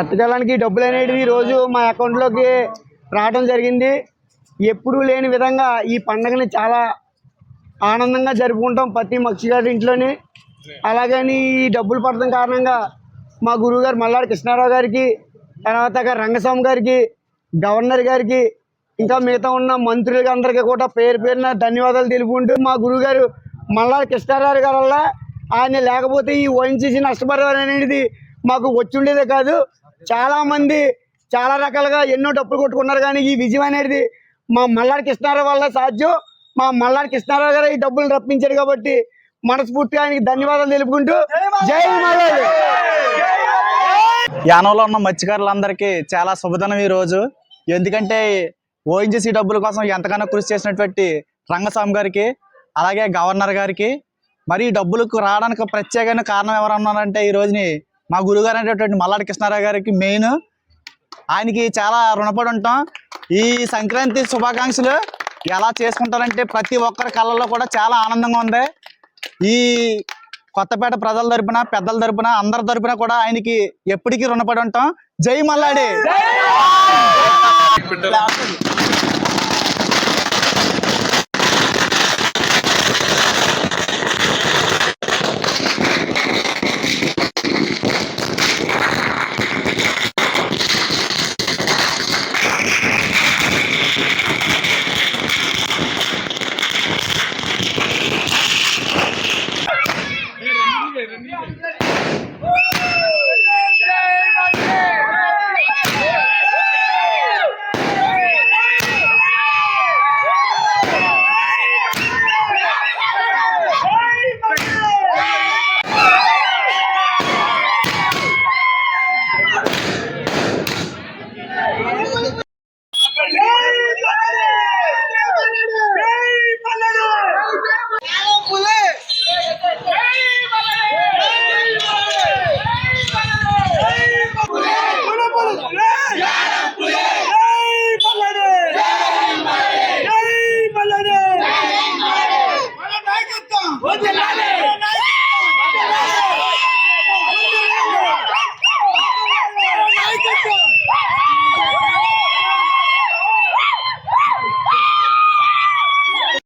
ఎత్తకాలానికి డబ్బులు అనేటివి రోజు మా అకౌంట్లోకి రావడం జరిగింది. ఎప్పుడూ లేని విధంగా ఈ పండుగని చాలా ఆనందంగా జరుపుకుంటాం ప్రతి మక్షిగారి ఇంట్లోని. అలాగని ఈ డబ్బులు పడడం కారణంగా మా గురువుగారు మల్లాడి కృష్ణారావు గారికి తర్వాత రంగస్వామి గారికి గవర్నర్ గారికి ఇంకా మిగతా ఉన్న మంత్రులకి అందరికీ కూడా పేరు పేరున ధన్యవాదాలు తెలుపుకుంటూ మా గురువుగారు మల్లాడి కృష్ణారావు గారు వల్ల ఆయన లేకపోతే ఈ ఓఎన్సీసీ నష్టపరిహారం అనేది మాకు వచ్చి ఉండేదే కాదు చాలామంది చాలా రకాలుగా ఎన్నో డబ్బులు కొట్టుకున్నారు కానీ ఈ విజయం అనేది మా మల్లాడి కృష్ణారావు వల్ల సాధ్యం. మా మల్లాడి కృష్ణారావు గారు ఈ డబ్బులు రప్పించారు కాబట్టి మనస్ఫూర్తిగా ఆయనకి ధన్యవాదాలు తెలుపుకుంటూ జై మల్లాడు! యానంలో ఉన్న మత్స్యకారులందరికీ చాలా శుభదినం ఈ రోజు. ఎందుకంటే ఓఎన్జీసీ డబ్బుల కోసం ఎంతగానో కృషి చేసినటువంటి రంగస్వామి గారికి అలాగే గవర్నర్ గారికి మరి ఈ డబ్బులకు రావడానికి ప్రత్యేకమైన కారణం ఎవరు ఉన్నారంటే ఈ రోజుని మా గురుగారు అనేటటువంటి మల్లాడి కృష్ణారావు గారికి మెయిన్. ఆయనకి చాలా రుణపడి ఉంటాం. ఈ సంక్రాంతి శుభాకాంక్షలు ఎలా చేసుకుంటారంటే ప్రతి ఒక్కరి కళ్ళల్లో కూడా చాలా ఆనందంగా ఉంది. ఈ కొత్తపేట ప్రజల తరపున పెద్దల తరపున అందరి తరపున కూడా ఆయనకి ఎప్పటికీ రుణపడి ఉంటాం. జై మల్లాడి!